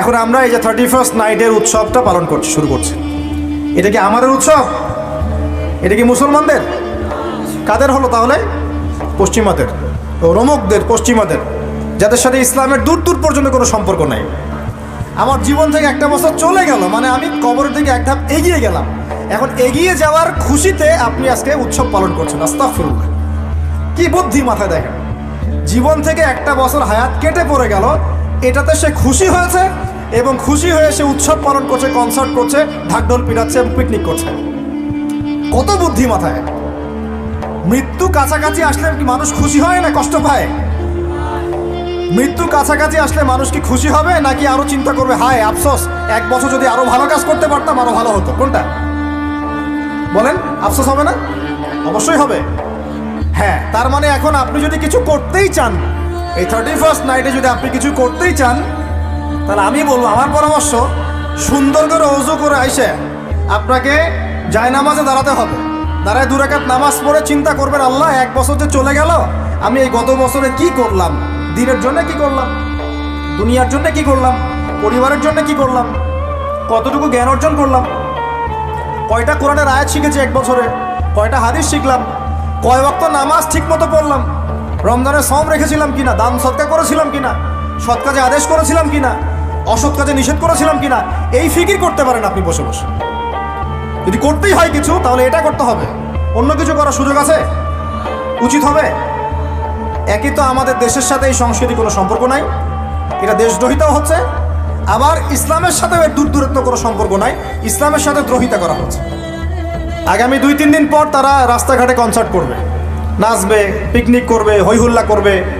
এখন আমরা এই যে থার্টি ফার্স্ট নাইটের উৎসবটা পালন করছি, শুরু করছি। এটা কি আমাদের উৎসব? এটা কি মুসলমানদের? কাদের হলো তাহলে? পশ্চিমাদের। রমকদের, পশ্চিমাদের। যাদের সাথে ইসলামের দূর দূর পর্যন্ত কোনো সম্পর্ক নাই। আমার জীবন থেকে একটা বছর চলে গেল মানে আমি কবরের থেকে এক ধাপ এগিয়ে গেলাম। এখন এগিয়ে যাওয়ার খুশিতে আপনি আজকে উৎসব পালন করছেন, আস্তাগফিরুল্লাহ। কি বুদ্ধি মাথায় দেখেন? জীবন থেকে একটা বছর হায়াত কেটে পড়ে গেল, এটাতে সে খুশি হয়েছে? এবং খুশি হয়ে সে উৎসব পালন করছে কনসার্ট করছে, ঢাকঢোল পিটাচ্ছে এবং পিকনিক করছে। কত বুদ্ধি মাথায়? মৃত্যু কাছাকাছি আসলে কি মানুষ খুশি হয় না কষ্ট পায়? মৃত্যু কাছাকাছি আসলে মানুষ কি খুশি হবে নাকি আরও চিন্তা করবে, হায়, আফসোস, এক বছর যদি আরও ভালো কাজ করতে পারতাম, আরও ভালো হতো। কোনটা? বলেন, আফসোস হবে না? অবশ্যই হবে। হ্যাঁ তার মানে এখন আপনি যদি কিছু করতেই চান, এই থার্টি ফার্স্ট নাইটে যদি আপনি কিছু করতেই চান তাহলে আমি বলব, আমার পরামর্শ সুন্দর করে অজু করে আইসে আপনাকে জায় নামাজে দাঁড়াতে হবে। দাঁড়ায় দুরাকাত নামাজ পড়ে চিন্তা করবেন, আল্লাহ এক বছর যে চলে গেল, আমি এই গত বছরে কি করলাম? দিনের জন্য কি করলাম? দুনিয়ার জন্য কি করলাম? পরিবারের জন্য কি করলাম? কতটুকু জ্ঞান অর্জন করলাম? কয়টা কোরআনের আয়াত শিখেছি এক বছরে? কয়টা হাদিস শিখলাম? কয় ওয়াক্ত নামাজ ঠিক মতো পড়লাম? রমজানের সম রেখেছিলাম কিনা? দান সৎকা করেছিলাম কিনা? সৎ কাজে আদেশ করেছিলাম কিনা অসৎ কাজে নিষেধ করেছিলাম কিনা এই ফিকির করতে পারেন আপনি বসে বসে। যদি করতেই হয় কিছু, তাহলে এটা করতে হবে। অন্য কিছু করার সুযোগ আছে? উচিত হবে। একই তো আমাদের দেশের সাথে এই সংস্কৃতি কোনো সম্পর্ক নাই। এটা দেশদ্রোহিতাও হচ্ছে। আবার ইসলামের সাথেও এর দূর দূরত্ব কোনো সম্পর্ক নাই। ইসলামের সাথে দ্রোহিতা করা হচ্ছে। আগামী দুই তিন দিন পর তারা রাস্তাঘাটে কনসার্ট করবে। নাচবে পিকনিক করবে হইহুল্লা করবে।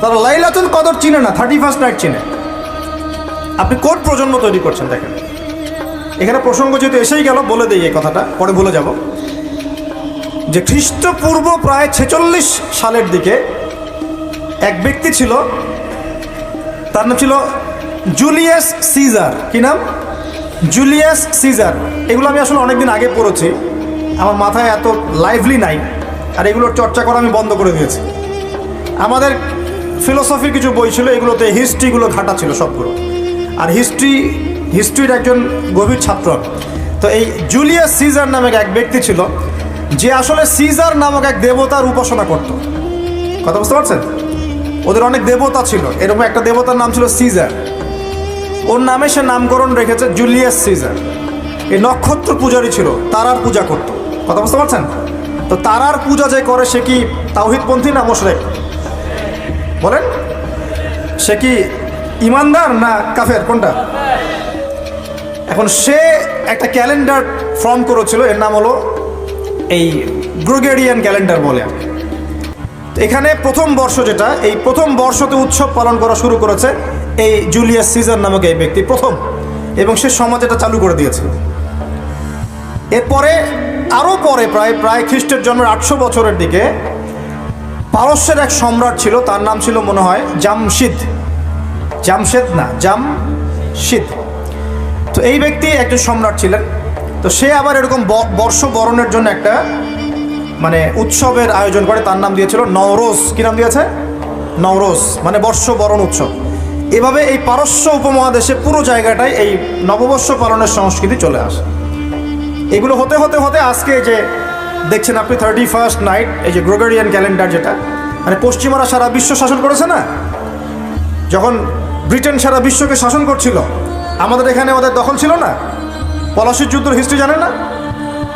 তারা লাইলাতুল কদর চিনে না থার্টি ফার্স্ট নাইট চিনে। আপনি কোন প্রজন্ম তৈরি করছেন, দেখেন। এখানে প্রসঙ্গ যেহেতু এসেই গেল, বলে দিই এই কথাটা, পরে ভুলে যাব। যে খ্রিস্টপূর্ব প্রায় ছেচল্লিশ সালের দিকে এক ব্যক্তি ছিল, তার নাম ছিল জুলিয়াস সিজার। কি নাম? Julius Caesar. এগুলো আমি আসলে অনেকদিন আগে পড়েছি। আমার মাথায় এত লাইভলি নাই। আর এগুলোর চর্চা করা আমি বন্ধ করে দিয়েছি। আমাদের ফিলোসফির কিছু বই ছিল, এগুলোতে হিস্ট্রিগুলো ঘাটা ছিল সবগুলো। আর হিস্ট্রি, হিস্ট্রির একজন গভীর ছাত্র তো এই জুলিয়াস সিজার নামক এক ব্যক্তি ছিল, যে আসলে সিজার নামক এক দেবতার উপাসনা করত। কথা বুঝতে পারছেন? ওদের অনেক দেবতা ছিল, এরকম একটা দেবতার নাম ছিল সিজার। ওর নামে সে নামকরণ রেখেছে জুলিয়াস সিজার। এই নক্ষত্র পূজারই ছিল, তারার পূজা করত। কথা বুঝতে পারছেন? তো তারার পূজা যে করে সে কি তাওহিদপন্থী না মোশরেক? বলেন, সে কি ইমানদার না কাফের? কোনটা? এখন সে একটা ক্যালেন্ডার ফর্ম করেছিল, এর নাম হলো এই গ্রোগেরিয়ান ক্যালেন্ডার বলে। এখানে প্রথম বর্ষ যেটা, এই প্রথম বর্ষতে উৎসব পালন করা শুরু করেছে এই জুলিয়াস সিজার নামক এই ব্যক্তি, প্রথম। এবং সে সমাজ এটা চালু করে দিয়েছে। এরপরে আরও পরে প্রায় প্রায় খ্রিস্টের জন্মের আটশো বছরের দিকে পারস্যের এক সম্রাট ছিল, তার নাম ছিল মনে হয় জামশিদ। জামশেদ না, জামশিদ। তো এই ব্যক্তি একজন সম্রাট ছিলেন। তো সে আবার এরকম ব- বর্ষ বরণের জন্য একটা মানে উৎসবের আয়োজন করে, তার নাম দিয়েছিল নওরোজ। কি নাম দিয়েছে? নওরোজ মানে বর্ষ বরণ উৎসব। এভাবে এই পারস্য উপমহাদেশে পুরো জায়গাটায় এই নববর্ষ পালনের সংস্কৃতি চলে আসে। এগুলো হতে হতে হতে আজকে যে দেখছেন আপনি থার্টি ফার্স্ট নাইট এই যে গ্রোগেরিয়ান ক্যালেন্ডার যেটা। মানে পশ্চিমারা সারা বিশ্ব শাসন করেছে না? যখন ব্রিটেন সারা বিশ্বকে শাসন করছিল, আমাদের এখানে ওদের দখল ছিল না? পলাশির যুদ্ধের হিস্ট্রি জানে না?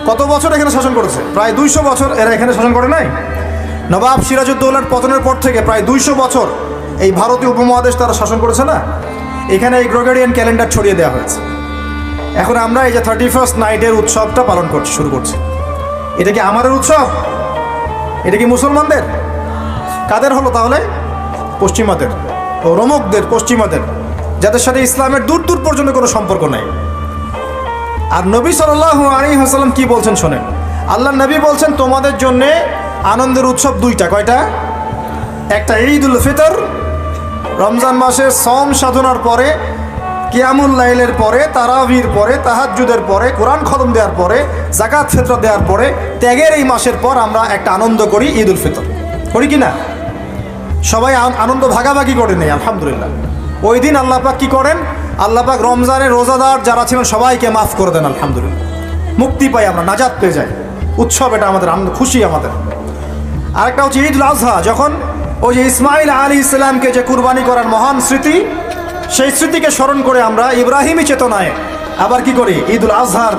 কত বছর এখানে শাসন করেছে? প্রায় দুইশো বছর এরা এখানে শাসন করে নাই? নবাব সিরাজউদ্দৌলার পতনের পর থেকে প্রায় দুইশো বছর এই ভারতীয় উপমহাদেশ তারা শাসন করেছে না? এখানে এই গ্রোগেরিয়ান ক্যালেন্ডার ছড়িয়ে দেওয়া হয়েছে। এখন আমরা এই যে থার্টি ফার্স্ট নাইটের উৎসবটা পালন করছি, শুরু করছি। এটা কি আমাদের উৎসব? এটা কি মুসলমানদের? কাদের হলো তাহলে? পশ্চিমাদের। ও রমকদের, পশ্চিমাদের। যাদের সাথে ইসলামের দূর দূর পর্যন্ত কোনো সম্পর্ক নেই। আর নবী সাল্লাহ আলী হাসালাম কি বলছেন শোনেন? আল্লাহ নবী বলছেন, তোমাদের জন্যে আনন্দের উৎসব দুইটা। কয়টা? একটা ঈদ উল ফিতর, রমজান মাসে সম সাধনার পরে কিয়ামুল লাইলের পরে, তারাবির পরে, তাহাজ্জুদের পরে, কোরআন খতম দেওয়ার পরে জাকাত ফিতর দেওয়ার পরে, ত্যাগের এই মাসের পর আমরা একটা আনন্দ করি ঈদ উল ফিতর। করি কি না? সবাই আন- আনন্দ ভাগাভাগি করে নেই, আলহামদুলিল্লাহ। ওই দিন আল্লাপাক কি করেন? আল্লাপাক রমজানের রোজাদার যারা ছিলেন, সবাইকে মাফ করে দেন, আলহামদুলিল্লাহ। মুক্তি পাই আমরা, নাজাত পেয়ে যাই। উৎসব এটা আমাদের, আনন্দ, খুশি আমাদের। আরেকটা হচ্ছে ঈদ আজহা, যখন ওই যে ইসমাইল আলী ইসলামকে যে কুরবানি করার মহান স্মৃতি সেই স্মৃতিকে স্মরণ করে আমরা ইব্রাহিমী চেতনায় আবার কি করি? ঈদ উল আজহার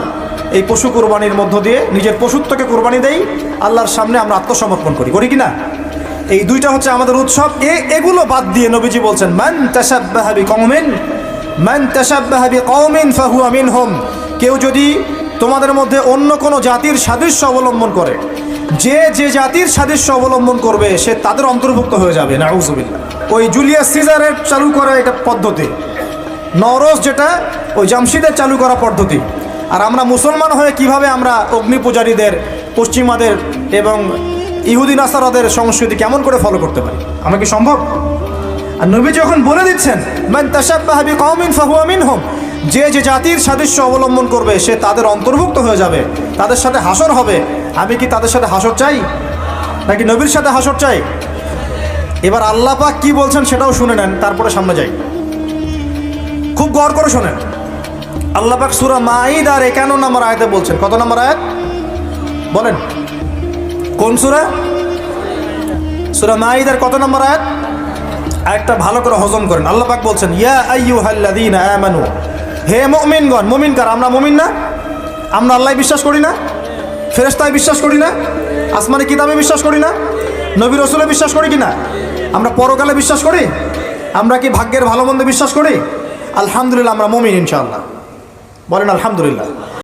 এই পশু কুরবানির মধ্য দিয়ে নিজের পশুত্বকে কুরবানি দেই, আল্লাহর সামনে আমরা আত্মসমর্পণ করি। করি কি না? এই দুইটা হচ্ছে আমাদের উৎসব। এ, এগুলো বাদ দিয়ে নবীজি বলছেন, মান তাসাব্বাহাবি কওমিন মান তাসাব্বাহাবি কওমিন ফাহুয়া হোম কেউ যদি তোমাদের মধ্যে অন্য কোনো জাতির সাদৃশ্য অবলম্বন করে, যে যে জাতির সাদৃশ্য অবলম্বন করবে, সে তাদের অন্তর্ভুক্ত হয়ে যাবে। নাউজুবিল্লাহ। ওই জুলিয়াস সিজারের চালু করা এটা পদ্ধতি। নরস যেটা, ওই জামশিদের চালু করা পদ্ধতি। আর আমরা মুসলমান হয়ে কীভাবে আমরা অগ্নি পূজারীদের, পশ্চিমাদের এবং ইহুদি নাসারাদের সংস্কৃতি কেমন করে ফলো করতে পারি? আমরা কি সম্ভব? আর নবী যখন বলে দিচ্ছেন, মান তাসাব্বাহা বিকওমিন ফাহুয়া মিনহুম যে যে জাতির সাদৃশ্য অবলম্বন করবে, সে তাদের অন্তর্ভুক্ত হয়ে যাবে। তাদের সাথে হাসর হবে। আমি কি তাদের সাথে হাসর চাই? নাকি নবীর সাথে হাসর চাই? এবার আল্লাহ পাক কি বলছেন সেটাও শুনে নেন, তারপরে সামনে যাই। খুব গড় করে শোনেন। আল্লাহ পাক সুরা মাইদ আর একান্ন নম্বর আয়াতে বলছেন। কত নম্বর আয়াত? বলেন। কোন সুরা? সুরা মাইদ আর কত নম্বর আয়াত? আরেকটা ভালো করে হজম করেন। আল্লাহ পাক বলছেন, ইয়া আইয়ুহাল্লাযীনা আমানু। হে মুমিনগণ মুমিন কার আমরা মুমিন না? আমরা আল্লাহ বিশ্বাস করি না? ফেরেশতায় বিশ্বাস করি না? আসমানি কিতাবে বিশ্বাস করি না? নবী রসুলে বিশ্বাস করি কি না? আমরা পরকালে বিশ্বাস করি? আমরা কি ভাগ্যের ভালো মন্দ বিশ্বাস করি? আলহামদুলিল্লাহ, আমরা মমিন ইনশাআল্লাহ। বলেন আলহামদুলিল্লাহ।